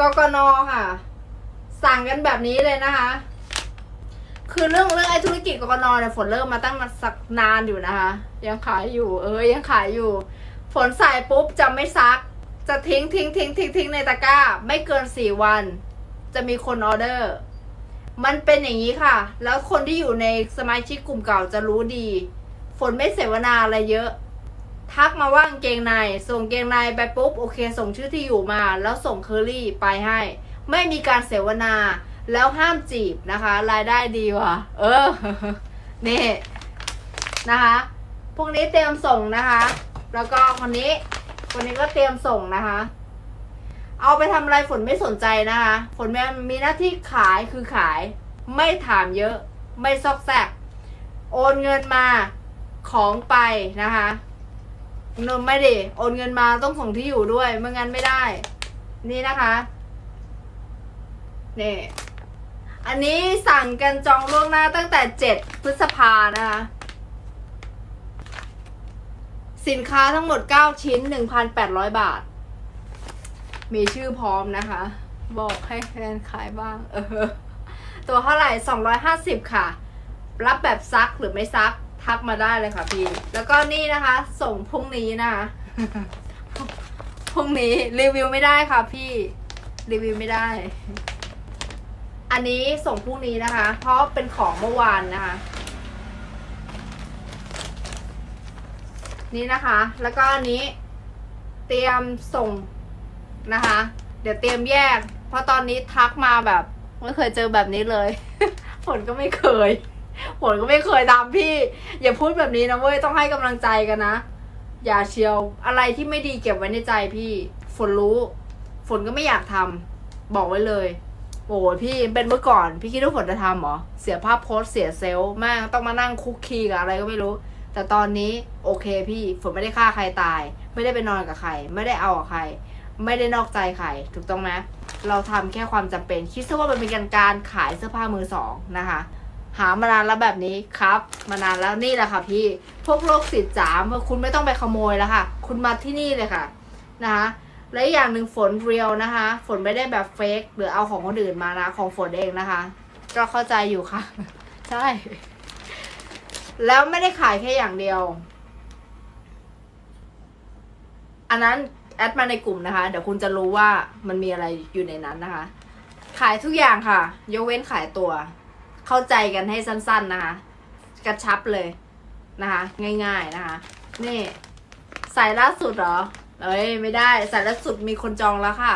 กกนค่ะ สั่งกันแบบนี้เลยนะคะ คือเรื่องเรื่องไอ้ธุรกิจกกนเนี่ยฝนเริ่มมาตั้งมาสักนานอยู่นะคะ ยังขายอยู่ เออยังขายอยู่ ฝนใส่ปุ๊บจะไม่ซัก จะทิ้งทิ้งทิ้งทิ้งทิ้งในตะกร้า ไม่เกินสี่วัน จะมีคนออเดอร์ มันเป็นอย่างนี้ค่ะ แล้วคนที่อยู่ในสมาชิกกลุ่มเก่าจะรู้ดี ฝนไม่เสวนาอะไรเยอะ ทักมาว่ากางเกงใน ส่งเกงในไปปุ๊บโอเค ส่งชื่อที่อยู่มา แล้วส่งเคอรี่ไปให้ ไม่มีการเสวนา แล้วห้ามจีบนะคะ รายได้ดีว่ะ เออ นี่นะคะ พวกนี้เตรียมส่งนะคะ แล้วก็คนนี้ คนนี้ก็เตรียมส่งนะคะ เอาไปทำอะไรฝนไม่สนใจนะคะ ฝนมีมีหน้าที่ขายคือขาย ไม่ถามเยอะ ไม่ซอกแซก โอนเงินมาของไปนะคะ เงินไม่ดิโอนเงินมาต้องส่งที่อยู่ด้วยไม่งั้นไม่ได้ นี่นะคะนี่อันนี้สั่งกันจองล่วงหน้าตั้งแต่เจ็ดพฤษภานะคะ สินค้าทั้งหมด9ชิ้น1,800บาท มีชื่อพร้อมนะคะ บอกให้แฟนขายบ้าง เออ ตัวเท่าไหร่250ค่ะ รับแบบซักหรือไม่ซัก ทักมาได้เลยค่ะพี่ แล้วก็นี่นะคะ ส่งพรุ่งนี้นะคะพรุ่งนี้รีวิวไม่ได้ค่ะพี่รีวิวไม่ได้ อันนี้ส่งพรุ่งนี้นะคะ เพราะเป็นของเมื่อวานนะคะ นี่นะคะ แล้วก็อันนี้ เตรียมส่งนะคะ เดี๋ยวเตรียมแยก เพราะตอนนี้ทักมาแบบ ไม่เคยเจอแบบนี้เลย ฝนก็ไม่เคย ฝนก็ไม่เคยตามพี่ อย่าพูดแบบนี้นะเว้ยต้องให้กำลังใจกันนะ อย่าเชียวอะไรที่ไม่ดีเก็บไว้ในใจพี่ฝนรู้ ฝนก็ไม่อยากทำบอกไว้เลย โอ้พี่เป็นเมื่อก่อน พี่คิดว่าฝนจะทำหรอ เสียภาพโพสเสียเซลล์ม่งต้องมานั่งคุกคีกับอะไรก็ไม่รู้ แต่ตอนนี้โอเคพี่ฝนไม่ได้ฆ่าใครตาย ไม่ได้ไปนอนกับใคร ไม่ได้เอากับใคร ไม่ได้นอกใจใครถูกต้องไหมเราทำแค่ความจำเป็น คิดซะว่ามันเป็นการการขายเสื้อผ้ามือสองนะคะ หามานานแล้วแบบนี้ครับ มานานแล้วนี่แหละค่ะพี่พวกโรคสิทธิ์จ๋ามคุณไม่ต้องไปขโมยแล้วค่ะ คุณมาที่นี่เลยค่ะนะคะและอีกอย่างหนึ่งฝนเรียวนะคะ ฝนไม่ได้แบบเฟกหรือเอาของคนอื่นมานะของฝนเองนะคะ ก็เข้าใจอยู่ค่ะ ใช่ แล้วไม่ได้ขายแค่อย่างเดียว อันนั้นแอดมาในกลุ่มนะคะ เดี๋ยวคุณจะรู้ว่ามันมีอะไรอยู่ในนั้นนะคะ ขายทุกอย่างค่ะ ยกเว้นขายตัว เข้าใจกันให้สั้นๆนะคะ กระชับเลยนะคะ ง่ายๆนะคะ นี่ใส่ล่าสุดเหรอ เอ้ยไม่ได้ใส่ล่าสุดมีคนจองแล้วค่ะ